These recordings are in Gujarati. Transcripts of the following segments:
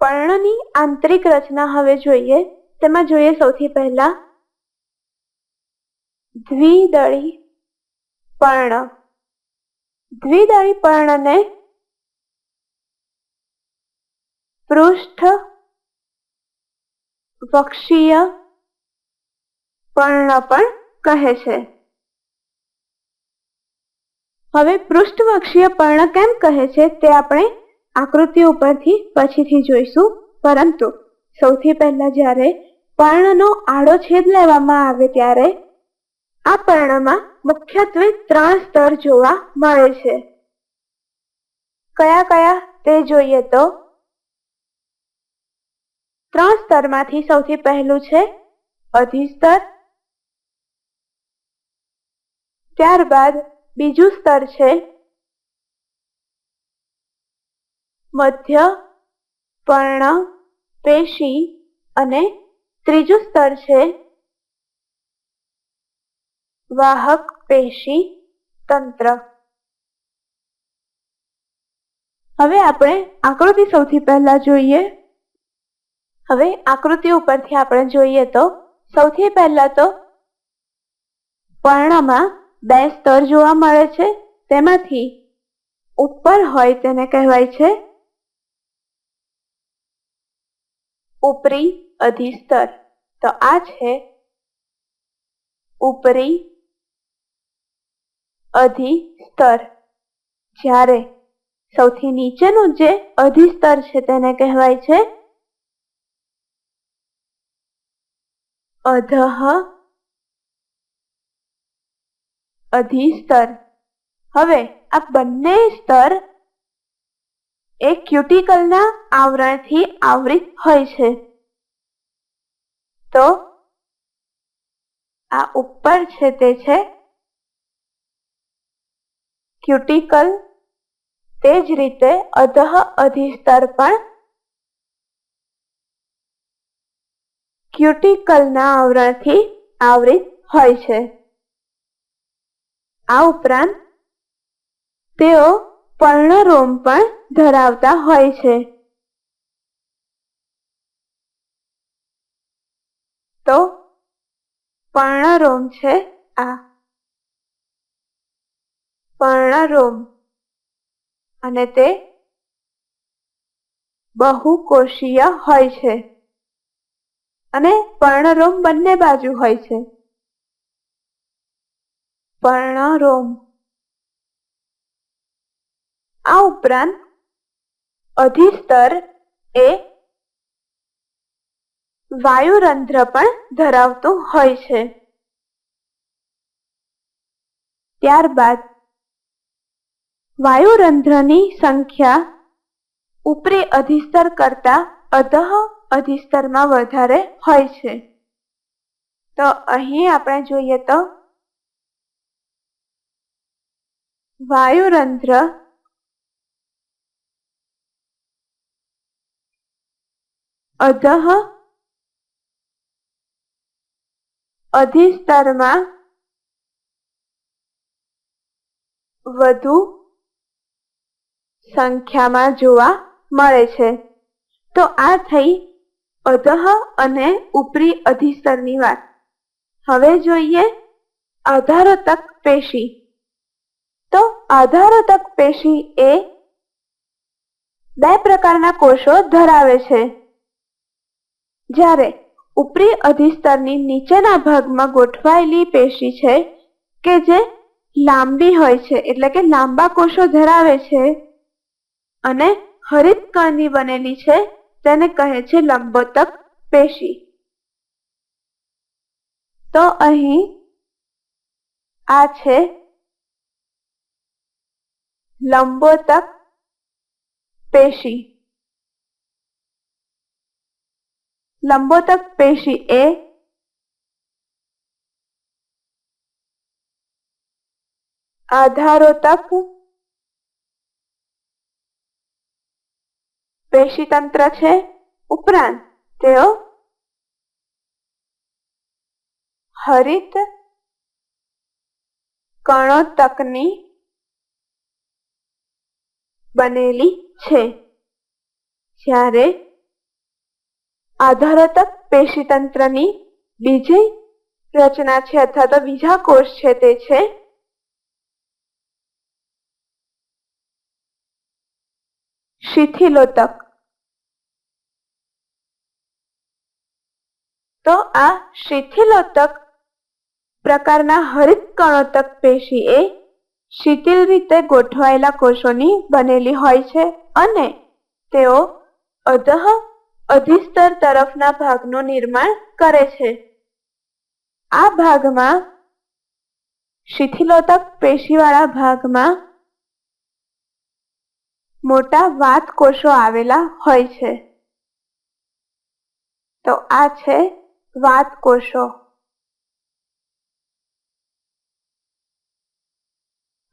પર્ણની આંતરિક રચના હવે જોઈએ. તેમાં જોઈએ સૌથી પહેલા દ્વિદળી પર્ણ. દ્વિદળી પર્ણને પૃષ્ઠ વક્ષીય પર્ણ પણ કહે છે. હવે પૃષ્ઠવક્ષીય પર્ણ કેમ કહે છે તે આપણે આકૃતિ ઉપરથી પછીથી જોઈશું. પરંતુ સૌથી પહેલા જ્યારે પર્ણનો આડો છેદ લેવામાં આવે ત્યારે આ પર્ણમાં મુખ્યત્વે ત્રણ સ્તર જોવા મળે છે. કયા કયા તે જોઈએ તો ત્રણ સ્તરમાંથી સૌથી પહેલું છે અધિસ્તર. ત્યારબાદ બીજું સ્તર છે મધ્ય, પર્ણ, પેશી અને ત્રીજું સ્તર છે વાહક પેશી તંત્ર. હવે આપણે આકૃતિ સૌથી પહેલા જોઈએ. હવે આકૃતિ ઉપરથી આપણે જોઈએ તો સૌથી પહેલા તો પર્ણમાં બે સ્તર જોવા મળે છે. તેમાંથી ઉપર હોય તેને કહેવાય છે ઉપરી અધિસ્તર તો આ છે ઉપરી અધિસ્તર જ્યારે સૌથી નીચેનું જે અધિસ્તર છે તેને કહેવાય છે અધઃ અધિસ્તર હવે આ બંને સ્તર એક ક્યુટિકલના આવરણથી આવૃત હોય છે. તો આ ઉપર છે તે છે ક્યુટિકલ. તે જ રીતે અધઃ અધિસ્તર પણ ક્યુટિકલના આવરણથી આવૃત હોય છે. આ ઉપરાંત તેઓ પર્ણરોમ પણ ધરાવતા હોય છે. તો પર્ણરોમ છે આ. પર્ણરોમ અને તે બહુકોષીય હોય છે અને પર્ણરોમ બંને બાજુ હોય છે. પર્ણરોમ આ ઉપરાંત અધિસ્તર એ વાયુરંધ્ર પણ ધરાવતું હોય છે. ત્યારબાદ વાયુરંધ્રની સંખ્યા ઉપરી અધિસ્તર કરતા અધઃ અધિસ્તરમાં વધારે હોય છે. તો અહીં આપણે જોઈએ તો વાયુરંધ્ર અધઃ અધિસ્તરમાં વધુ સંખ્યામાં જોવા મળે છે. તો આ થઈ અધઃ અને ઉપરી અધિસ્તરની વાત. હવે જોઈએ આધારોતક પેશી. તો આધારોતક પેશી એ બે પ્રકારના કોષો ધરાવે છે. જ્યારે ઉપરી અધિસ્તરની નીચેના ભાગમાં ગોઠવાયેલી પેશી છે કે જે લાંબી હોય છે, એટલે કે લાંબા કોષો ધરાવે છે અને હરિત કણની બનેલી છે, તેને કહે છે લંબોતક પેશી. તો અહીં આ છે લંબોતક પેશી. લંબોતક પેશી એ આધારોતક પેશીતંત્ર છે. ઉપરાંત તેઓ હરિત કણોતકની બનેલી છે. જ્યારે આધારતક પેશીતંત્રની બીજી રચના છે અથવા તો બીજા કોષ છે તે છે. શિથિલોતક. તો આ શિથિલોતક પ્રકારના હરિત કણોતક પેશી એ શિથિલ રીતે ગોઠવાયેલા કોષોની બનેલી હોય છે અને તેઓ અધઃ અધિસ્તર તરફના ભાગનું નિર્માણ કરે છે. આ ભાગમાં શિથિલોતક પેશીવાળા ભાગમાં મોટા વાત કોષો આવેલા હોય છે. તો આ છે વાત કોષો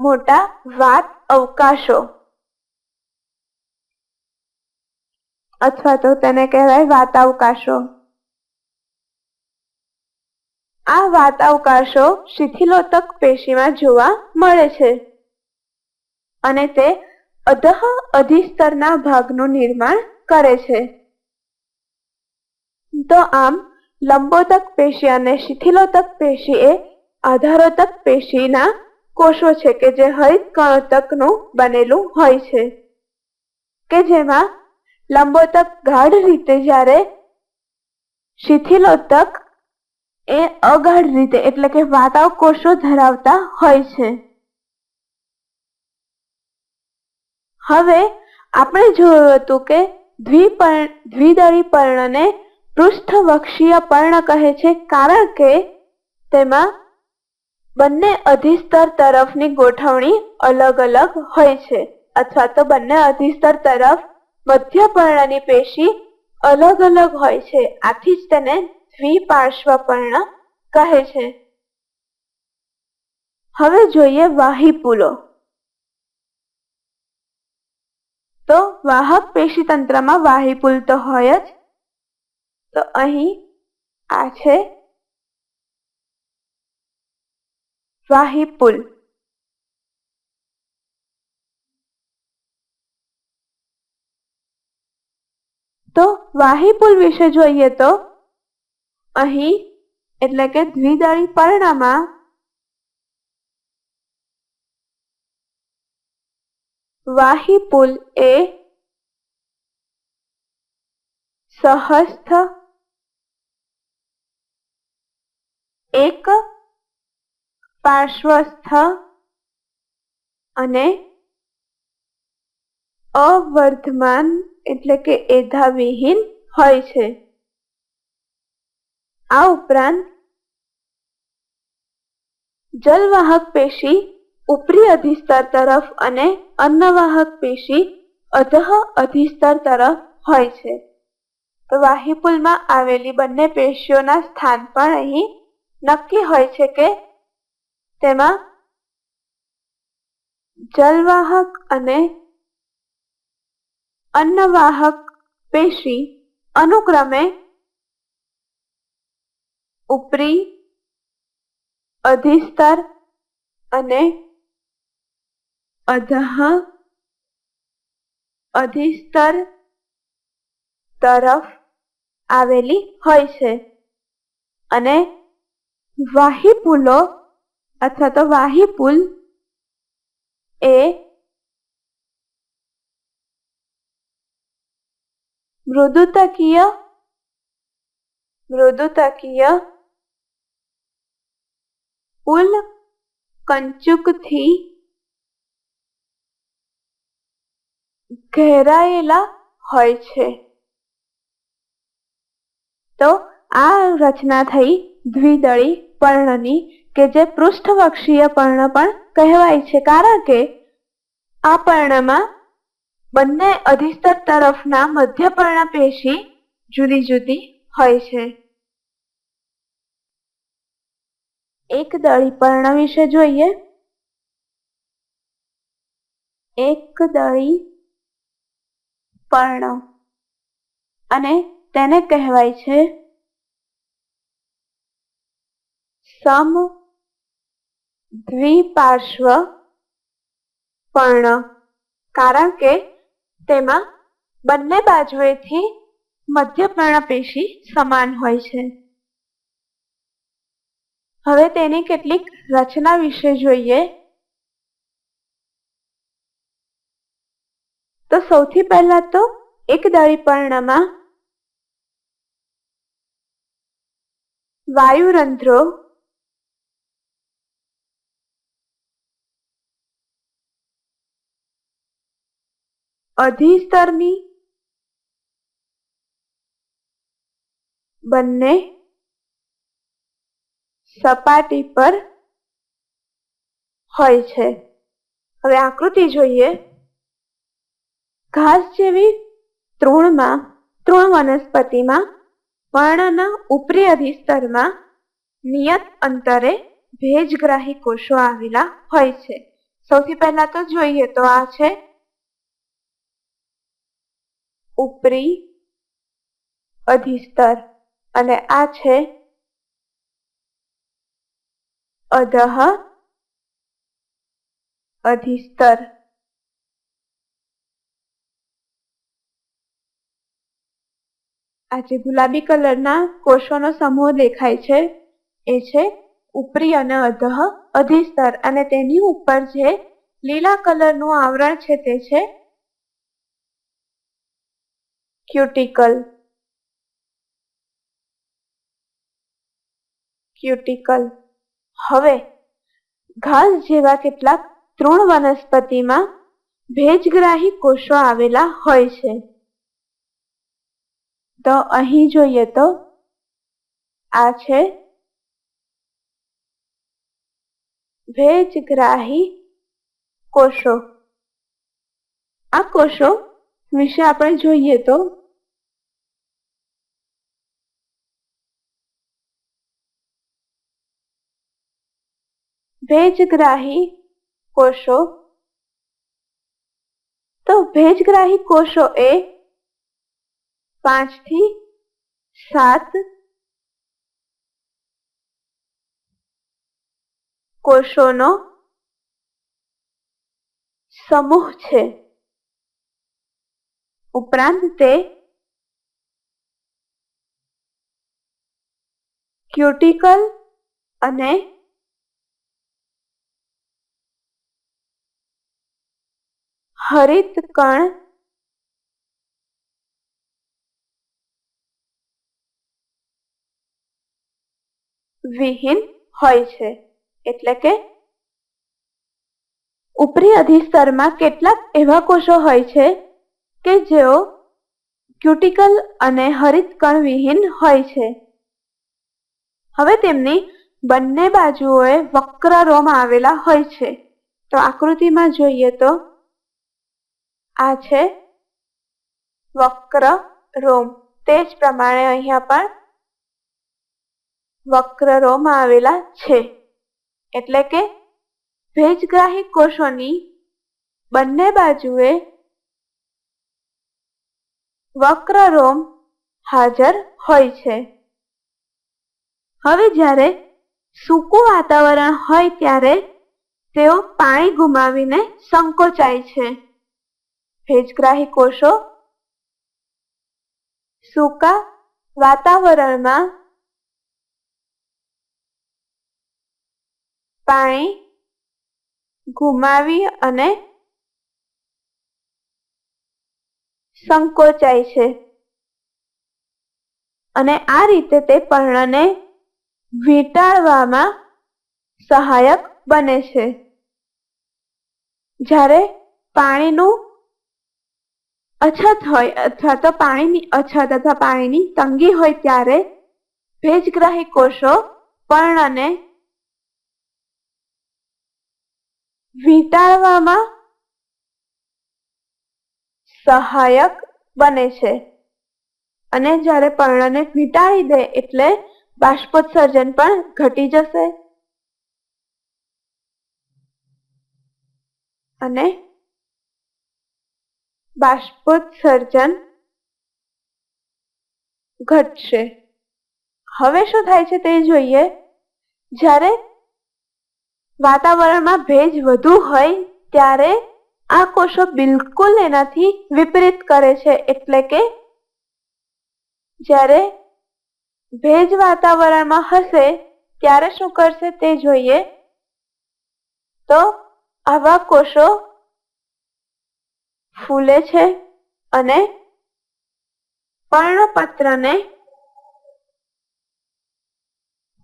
મોટા વાત અવકાશો. અથવા તો તેને કહેવાય વાતાવકાશો. આ વાતાવકાશો શિથિલોતક પેશીમાં જોવા મળે છે અને તે અધઃ અધિસ્તરના ભાગનું નિર્માણ કરે છે. તો આમ, લંબોતક પેશી અને શિથિલોતક પેશી એ આધારોતક પેશીના કોષો છે કે જે હરિત કણોતકનું બનેલું હોય છે, કે જેમાં લંબોતક ગાઢ રીતે જ્યારે શિથિલોતક એ અગાઢ રીતે એટલે કે વાતાવ કોષો ધરાવતા હોય છે. હવે આપણે જોયું હતું કે દ્વિપર્ણ દ્વિદળી પર્ણને પૃષ્ઠવક્ષીય પર્ણ કહે છે કારણ કે તેમાં બંને અધિસ્તર તરફની ગોઠવણી અલગ અલગ હોય છે. અથવા તો બંને અધિસ્તર તરફ મધ્ય પર્ણની પેશી અલગ અલગ હોય છે. આથી જ તેને દ્વિપાર્શ્વપર્ણ કહે છે. હવે જોઈએ વાહીપુલો તો વાહક પેશી તંત્રમાં વાહીપુલ તો હોય જ. તો અહીં આ છે વાહીપુલ તો વાહીપુલ વિશે જોઈએ તો અહીં, એટલે કે દ્વિદળી પર્ણમાં વાહીપુલ એ સહસ્થ એક પાર્શ્વસ્થ અને અવર્ધમાન એટલે કે એધાવિહીન હોય છે. આ ઉપરાંત જલવાહક પેશી ઉપરી અધિસ્તર તરફ અને અન્નવાહક પેશી અધઃ અધિસ્તર તરફ હોય છે. તો વાહીપુલમાં આવેલી બંને પેશીઓના સ્થાન પણ અહીં નક્કી હોય છે કે તેમાં જલવાહક અને અન્નવાહક પેશી અનુક્રમે ઉપરી અધિસ્તર અને અધઃ અધિસ્તર તરફ આવેલી હોય છે. અને વાહીપુલો અથવા તો વાહીપુલ એ મૃદુતકીય મૃદુતકીય ઉલ કંચુકથી ઘેરાયેલા હોય છે તો આ રચના થઈ દ્વિદળી પર્ણની કે જે પૃષ્ઠવક્ષીય પર્ણ પણ કહેવાય છે કારણ કે આ પર્ણમાં બંને અધિસ્તર તરફના મધ્ય પર્ણ પેશી જુદી જુદી હોય છે. એક દળી પર્ણ વિશે જોઈએ. એક દળી પર્ણ. અને તેને કહેવાય છે સમ દ્વિપાર્શ્વ પર્ણ. કારણ કે તેમાં બંને બાજુએથી મધ્યપર્ણ પેશી સમાન હોય છે. હવે તેની કેટલીક રચના વિશે જોઈએ. તો સૌથી પહેલા તો એક દળીપર્ણમાં વાયુરંધ્રો અધિસ્તરની બંને સપાટી પર હોય છે. હવે આકૃતિ જોઈએ. ઘાસ જેવી તૃણમાં, તૃણ વનસ્પતિમાં પર્ણના ઉપરી અધિસ્તરમાં નિયત અંતરે ભેજગ્રાહી કોષો આવેલા હોય છે. સૌથી પહેલા તો જોઈએ તો આ છે ઉપરી અધિસ્તર. અને આ છે અધહ અધિસ્તર. આ જે ગુલાબી કલરના કોષોનો સમૂહ દેખાય છે, એ છે ઉપરી અને અધહ અધિસ્તર. અને તેની ઉપર જે લીલા કલરનું આવરણ છે, તે છે ક્યુટિકલ ક્યુટિકલ હવે, ઘાસ જેવા કેટલાક તૃણ વનસ્પતિમાં ભેજગ્રાહી કોષો આવેલા હોય છે. તો અહીં જોઈએ તો આ છે ભેજગ્રાહી કોષો. આ કોષો વિશે આપણે જોઈએ તો ભેજગ્રાહી કોષો. તો ભેજગ્રાહી કોષો એ પાંચથી સાત કોષોનો સમૂહ છે. ઉપરાંત તે ક્યુટિકલ અને હરિત કણ વિહીન હોય છે. એટલે કે ઉપરી અધિસ્તરમાં કેટલાક એવા કોષો હોય છે કે જેઓ ક્યુટિકલ અને હરિત કણ વિહીન હોય છે. હવે તેમની બંને બાજુઓએ વક્ર રોમ આવેલા હોય છે. તો આકૃતિમાં જોઈએ તો આ છે વક્ર રોમ તે જ પ્રમાણે અહીંયા પણ વક્ર રોમ આવેલા છે. એટલે કે ભેજગ્રાહી કોષોની બંને બાજુએ વક્ર રોમ હાજર હોય છે. હવે જ્યારે સૂકું વાતાવરણ હોય ત્યારે તેઓ પાણી ગુમાવીને સંકોચાય છે. ભેજગ્રાહી કોષો સૂકા વાતાવરણમાં પાણી ગુમાવી અને સંકોચાય છે. અને આ રીતે તે પર્ણને વીંટાળવામાં સહાયક બને છે. જ્યારે પાણીનું અછત હોય અથવા તો પાણીની અછત અથવા પાણીની તંગી હોય ત્યારે ભેજગ્રાહી કોષો પર્ણને વીંટાળવામાં સહાયક બને છે. અને જ્યારે પર્ણને વીંટાળી દે એટલે બાષ્પોત્સર્જન પણ ઘટી જશે. અને બાષ્પોત્સર્જન ઘટશે. હવે શું થાય છે તે જોઈએ. જ્યારે વાતાવરણમાં ભેજ વધુ હોય ત્યારે આ કોષો બિલકુલ એનાથી વિપરીત કરે છે. એટલે કે જ્યારે ભેજ વાતાવરણમાં હશે, ત્યારે શું કરશે તે જોઈએ. તો આવા કોષો ફૂલે છે અને પર્ણપત્રને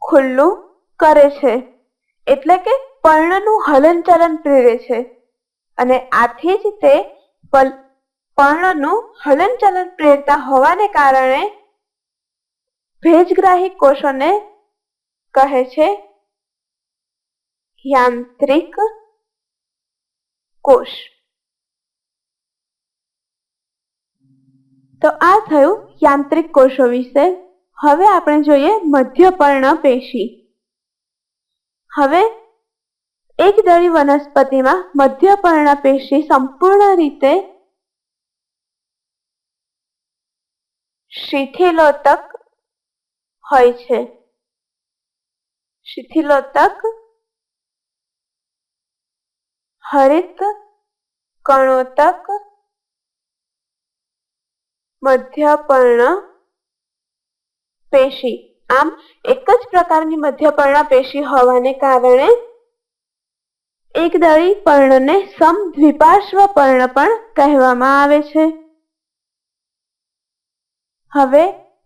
ખુલ્લું કરે છે. એટલે કે પર્ણનું હલનચલન પ્રેરે છે. અને આથી જ તે પર્ણનું હલનચલન પ્રેરતા હોવાને કારણે ભેજગ્રાહી કોષોને કહે છે યાંત્રિક કોષ. તો આ થયું યાંત્રિક કોષો વિશે. હવે આપણે જોઈએ મધ્યપર્ણ પેશી. હવે એક દળી વનસ્પતિમાં મધ્યપર્ણ પેશી સંપૂર્ણ રીતે શિથિલોતક હોય છે. શિથિલોતક હરિત કણોતક મધ્યપર્ણ પેશી. આમ એક જ પ્રકારની મધ્યપર્ણ પેશી હોવાને કારણે એક પર્ણને પર્ણને સમદ્વિપાર્શ્વ પર્ણ પણ કહેવામાં આવે છે. હવે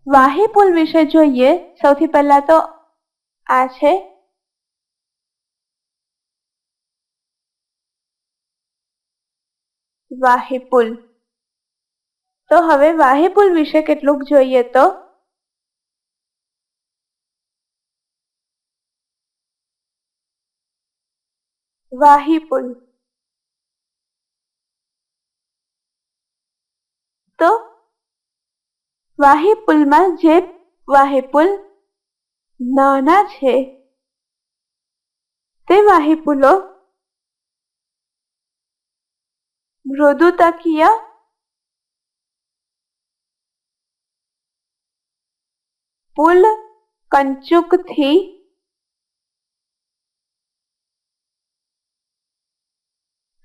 વાહીપુલ વિશે જોઈએ. સૌથી પહેલા તો આ છે. વાહીપુલ તો હવે વાહીપુલ વિશે કેટલુંક જોઈએ તો વાહીપુલ તો વાહીપુલમાં જે વાહીપુલ નાના છે તે વાહીપુલો મૃદુતકીય પુલ કંચુકથી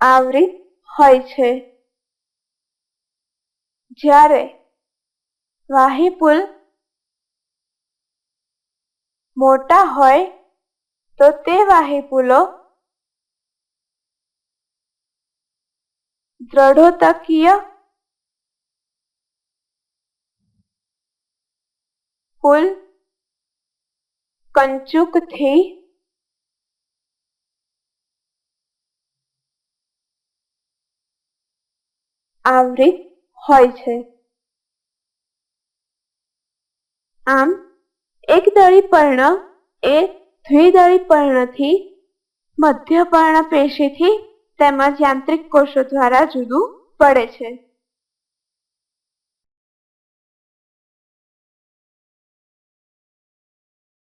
આવૃત હોય છે. જ્યારે વાહીપુલ મોટા હોય તો તે વાહીપુલો દ્રઢોતકીય પુલ કંચુકથી આવૃત હોય છે. આમ એકદળી પર્ણ એ દ્વિદળી પર્ણથી મધ્યપર્ણ પેશીથી તેમજ યાંત્રિક કોષો દ્વારા જુદું પડે છે.